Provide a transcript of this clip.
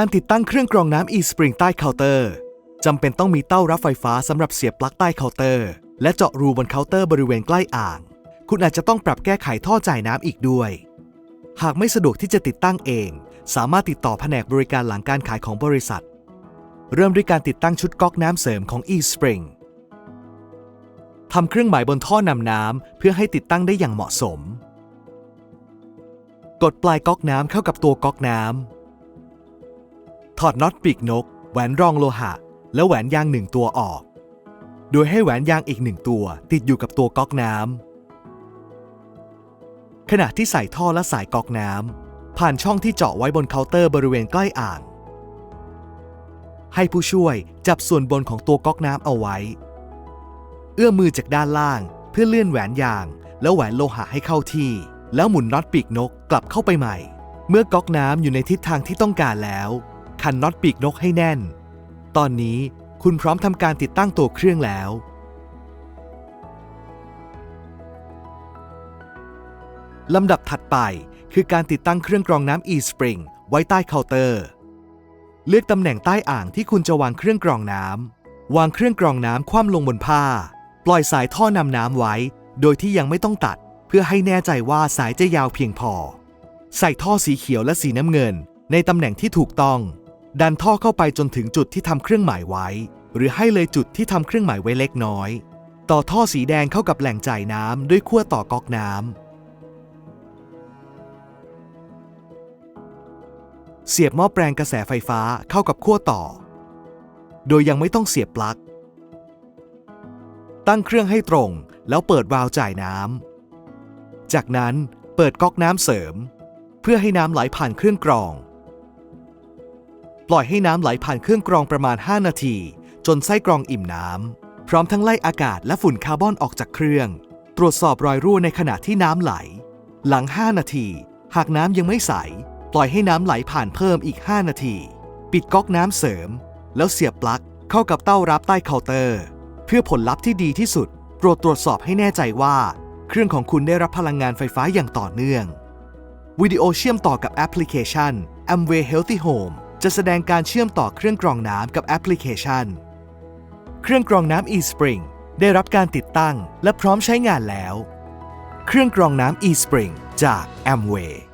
การติดตั้งเครื่องกรองน้ำ e-spring ใต้เคาน์เตอร์จำเป็นต้องมีเต้ารับไฟฟ้าสำหรับเสียบปลั๊กใต้เคาน์เตอร์ และเจาะรูบนเคาน์เตอร์บริเวณใกล้อ่าง คุณอาจจะต้องปรับแก้ไขท่อจ่ายน้ำอีกด้วย หากไม่สะดวกที่จะติดตั้งเอง สามารถติดต่อแผนกบริการหลังการขายของบริษัท เริ่มด้วยการติดตั้งชุดก๊อกน้ำเสริมของ e-spring ทำเครื่องหมายบนท่อนำน้ำเพื่อให้ติดตั้งได้อย่างเหมาะสม กดปลายก๊อกน้ำเข้ากับตัวก๊อกน้ำ ถอดน็อตปีกนก แหวนรองโลหะ และแหวนยางหนึ่งตัวออก โดยให้แหวนยางอีกหนึ่งตัว ติดอยู่กับตัวก๊อกน้ำขณะที่ใส่ท่อและสายก๊อกน้ำผ่านช่องที่เจาะไว้บนเคาน์เตอร์บริเวณใกล้อ่าง ให้ผู้ช่วยจับส่วนบนของตัวก๊อกน้ำเอาไว้ เอื้อมมือจากด้านล่างเพื่อเลื่อนแหวนยาง แล้วแหวนโลหะให้เข้าที่ แล้วหมุนน็อตปีกนกกลับเข้าไปใหม่ เมื่อก๊อกน้ำอยู่ในทิศทางที่ต้องการแล้ว ขันน็อตปีกนกให้แน่น ตอนนี้คุณพร้อมทำการติดตั้งตัวเครื่องแล้ว ลำดับถัดไปคือการติดตั้งเครื่องกรองน้ำ e-spring ไว้ใต้เคาน์เตอร์ เลือกตำแหน่งใต้อ่างที่คุณจะวางเครื่องกรองน้ำ วางเครื่องกรองน้ำคว่ำลงบนผ้า ปล่อยสายท่อนำน้ำไว้ โดยที่ยังไม่ต้องตัด เพื่อให้แน่ใจว่าสายจะยาวเพียงพอ ใส่ท่อสีเขียวและสีน้ำเงิน ในตำแหน่งที่ถูกต้อง ดันท่อเข้าไปจนถึงจุดที่ทำเครื่องหมายไว้ หรือให้เลยจุดที่ทำเครื่องหมายไว้เล็กน้อย ต่อท่อสีแดงเข้ากับแหล่งจ่ายน้ำด้วยขั้วต่อก๊อกน้ำเสียบหม้อแปลงกระแสไฟฟ้าเข้ากับขั้วต่อ โดยยังไม่ต้องเสียบปลั๊ก ตั้งเครื่องให้ตรงแล้วเปิดวาล์วจ่ายน้ำจากนั้นเปิดก๊อกน้ำเสริม เพื่อให้น้ำไหลผ่านเครื่องกรอง ปล่อยให้น้ำไหลผ่านเครื่องกรองประมาณ 5 นาที จนไส้กรองอิ่มน้ำ พร้อมทั้งไล่อากาศและฝุ่นคาร์บอนออกจากเครื่อง ตรวจสอบรอยรั่วในขณะที่น้ำไหล หลัง 5 นาที หากน้ำยังไม่ใส ปล่อยให้น้ำไหลผ่านเพิ่มอีก 5 นาที ปิดก๊อกน้ำเสริม แล้วเสียบปลั๊กเข้ากับเต้ารับใต้เคาน์เตอร์ เพื่อผลลัพธ์ที่ดีที่สุดโปรดตรวจสอบให้แน่ใจว่า เครื่องของคุณได้รับพลังงานไฟฟ้าอย่างต่อเนื่องวิดีโอเชื่อมต่อกับแอปพลิเคชัน Amway Healthy Home จะแสดงการเชื่อมต่อเครื่องกรองน้ำกับแอปพลิเคชัน เครื่องกรองน้ำ eSpring ได้รับการติดตั้งและพร้อมใช้งานแล้ว เครื่องกรองน้ำ eSpring จาก Amway